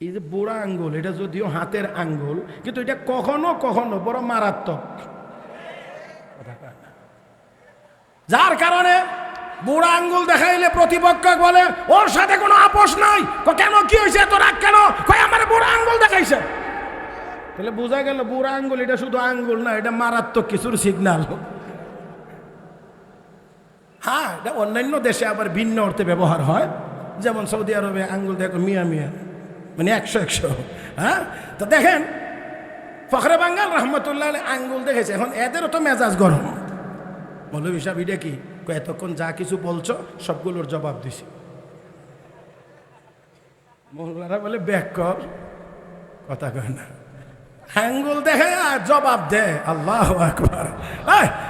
এই যে বুড়া আঙ্গুল, এটা যদিও হাতের আঙ্গুল, কিন্তু এটা কখনো কখনো বড় মারাত্মক। যার কারণে বুড়া আঙ্গুল দেখাইলে প্রতিপক্ষ বলে, ওর সাথে কোনো আপোষ নাই। কেন, কি হয়েছে এত রাগ কেন? কয় আমার বুড়া আঙ্গুল দেখাইছে? তাহলে বোঝা গেল, বুড়া আঙ্গুল, এটা শুধু আঙ্গুল না, এটা মারাত্মক কিছুর সিগনাল হ্যাঁ এটা অন্যান্য দেশে আবার ভিন্ন অর্থে ব্যবহার হয়। যেমন সৌদি আরবে আঙ্গুল দেখো, মিয়া মিয়া। মানে একশো একশো। হ্যাঁ? তো দেখেন, ফখরে বাঙ্গাল রহমতুল্লাহ আঙ্গুল দেখেছে। এখন এদেরও তো মেজাজ গরম। মৌলভী সাহেব, এটা কি? এতক্ষণ যা কিছু বলছো, সবগুলোর জবাব দিছি। মোল্লারা বলে, ব্যাক কর। কথা কয় না। আঙ্গুল দেখে, আর জবাব দে। আল্লাহ আকবার।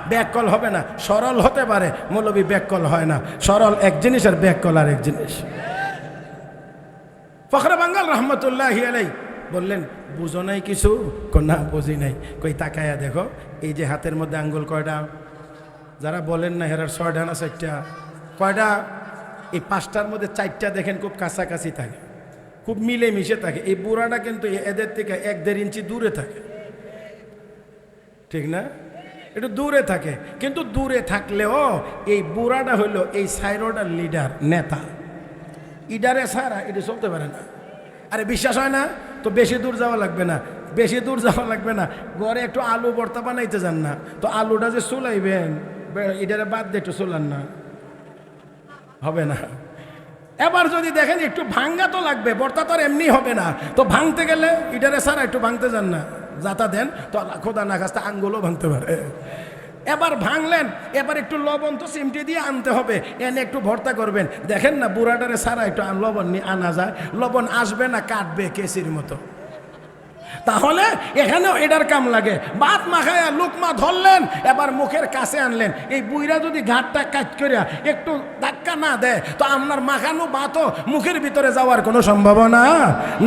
ব্যাককল হবে না। সরল হতে পারে। মৌলবী ব্যাককল হয় না। সরল এক জিনিস আর ব্যাককল আর এক জিনিস। ফখরে বাঙ্গাল রহমতুল্লাহ আলাই বললেন, বুঝো নাই কিছু? কো না বুঝি নাই। কই, তাকায়া দেখো, এই যে হাতের মধ্যে আঙ্গুল কয়টা? যারা বলেন না, হেরার ছয়টা না চারটা? কয়টা? এই পাঁচটার মধ্যে চারটা দেখেন খুব কাছাকাছি থাকে, খুব মিলে মিশে থাকে। এই বুড়াটা কিন্তু এদের থেকে এক দেড় ইঞ্চি দূরে থাকে। ঠিক না? একটু দূরে থাকে। কিন্তু দূরে থাকলেও এই বুড়াটা হইল এই সাইরোডার লিডার, নেতা। ইডারে সারা এটা চলতে পারে না। আরে বিশ্বাস হয় না? তো বেশি দূর যাওয়া লাগবে না। বেশি দূর যাওয়া লাগবে না। ঘরে একটু আলু ভর্তা বানাইতে যান না। তো আলুটা যে চুলাইবেন এটারে বাদ দিয়ে একটু চুলান না। হবে না। এবার যদি দেখেন একটু ভাঙ্গা তো লাগবে বর্তা তো আর এমনি হবে না। তো ভাঙতে গেলে ইটারে সারা একটু ভাঙতে যান না। যাতা দেন, তো খোদা না কাছটা আঙ্গুলও ভাঙতে পারে। এবার ভাঙলেন, এবার একটু লবণ তো চিমটি দিয়ে আনতে হবে, এনে একটু ভর্তা করবেন। দেখেন না, বুড়াটারে সারা একটু লবণ নিয়ে আনা যায়। লবণ আসবে না, কাটবে কেসির মতো। তাহলে এখানেও এটার কাম লাগে। বাত মাখায়া লুকমা ধরলেন, এবার মুখের কাছে আনলেন। এই বুইরা যদি ঘাটটা কাজ করিয়া একটু ধাক্কা না দেয় তো আপনার মাখানো বাতও মুখের ভিতরে যাওয়ার কোনো সম্ভাবনা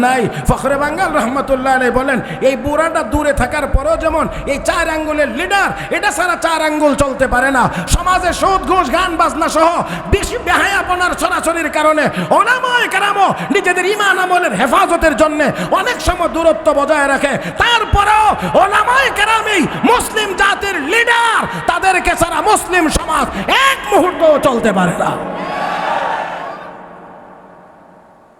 নাই। ফখরে বাঙ্গাল রহমতুল্লাহ আলাই বলেন, এই বুড়াটা দূরে থাকার পরেও যেমন এই চার আঙ্গুলের লিডার, এটা ছাড়া চার আঙ্গুল চলতে পারে না। সমাজে সুদ, ঘুষ, গান, বাজনা সহ বেশি বেহায়াপনার ছড়াছড়ির কারণে অনাময় কেরামো নিজেদের ইমান আমলের হেফাজতের জন্য অনেক সময় দূরত্ব বজায় রাখে। তারপরেও ওলামায় কেরামি মুসলিম জাতির লিডার তাদেরকে ছাড়া মুসলিম সমাজ এক মুহূর্ত চলতে পারে না।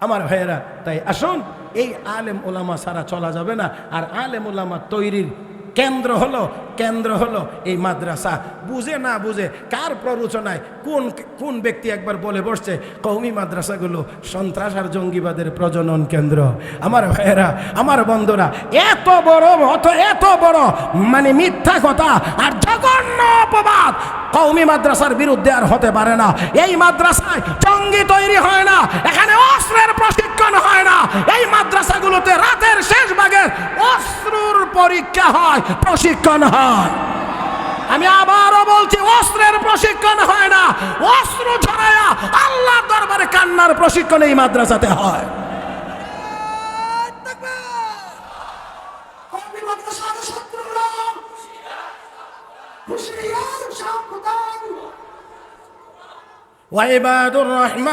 আমার ভাইয়েরা, তাই আসুন, এই আলেম ওলামা সারা চলা যাবে না। আর আলেম ওলামা তৈরির কেন্দ্র হলো কেন্দ্র হলো এই মাদ্রাসা। বুঝে না বুঝে কার প্ররোচনায় কোন কোন ব্যক্তি একবার বলে বসছে কৌমি মাদ্রাসাগুলো সন্ত্রাস আর জঙ্গিবাদের প্রজনন কেন্দ্র। আমার ভাইয়েরা, আমার বন্ধুরা, এত বড় অত এত বড় মানে মিথ্যা কথা আর জঘন্য অপবাদ কৌমি মাদ্রাসার বিরুদ্ধে আর হতে পারে না। এই মাদ্রাসায় জঙ্গি তৈরি হয় না, এখানে অস্ত্রের প্রশিক্ষণ হয় না। এই মাদ্রাসাগুলোতে পরীক্ষা হয় প্রশিক্ষণ হয় আমি আবারও বলছি অস্ত্রের প্রশিক্ষণ হয় না অস্ত্র ছড়ায়া আল্লাহ দরবারে কান্নার প্রশিক্ষণ এই মাদ্রাসাতে হয় কবি মাদ্রাসার ছাত্ররা হুশিয়ার সাবধান وعباد الرحمن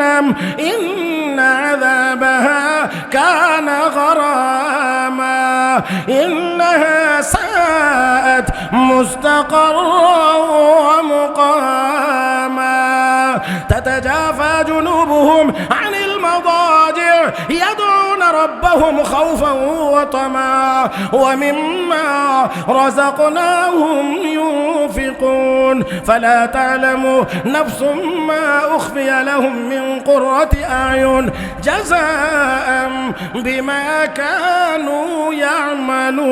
إن عذابها كان غراما. إنها ساءت مستقرا ومقاما. تتجافى جنوبهم عن يدعون ربهم خوفا وطمعا ومما رزقناهم ينفقون. فلا تعلم نفس ما أخفي لهم من قرة أعين جزاء بما كانوا يعملون.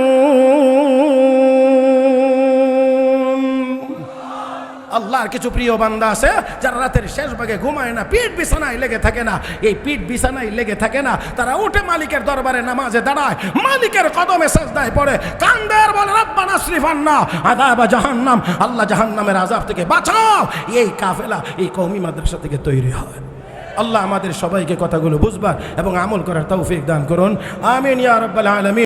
আল্লাহর কিছু প্রিয় বান্দা আছে, যারা রাতের শেষ ভাগে ঘুমায় না, পিঠ বিছানায় লেগে থাকে না। এই পিঠ বিছানায় লেগে থাকে না, তারা উঠে মালিকের দরবারে নামাজে দাঁড়ায়, মালিকের কদমে সাজদায় পড়ে কান্দের বলে, রব্বানা শ্রীফান্না আদাবা জাহান্নাম, আল্লাহ জাহান্নামের আজাব থেকে বাঁচাও। এই কাফেলা, এই কৌমি মাদ্রাসা থেকে তৈরি হয়। আল্লাহ আমাদের সবাইকে কথাগুলো বুঝবার এবং আমল করার তৌফিক দান করুন। আমিন ইয়া রাব্বাল আলামিন।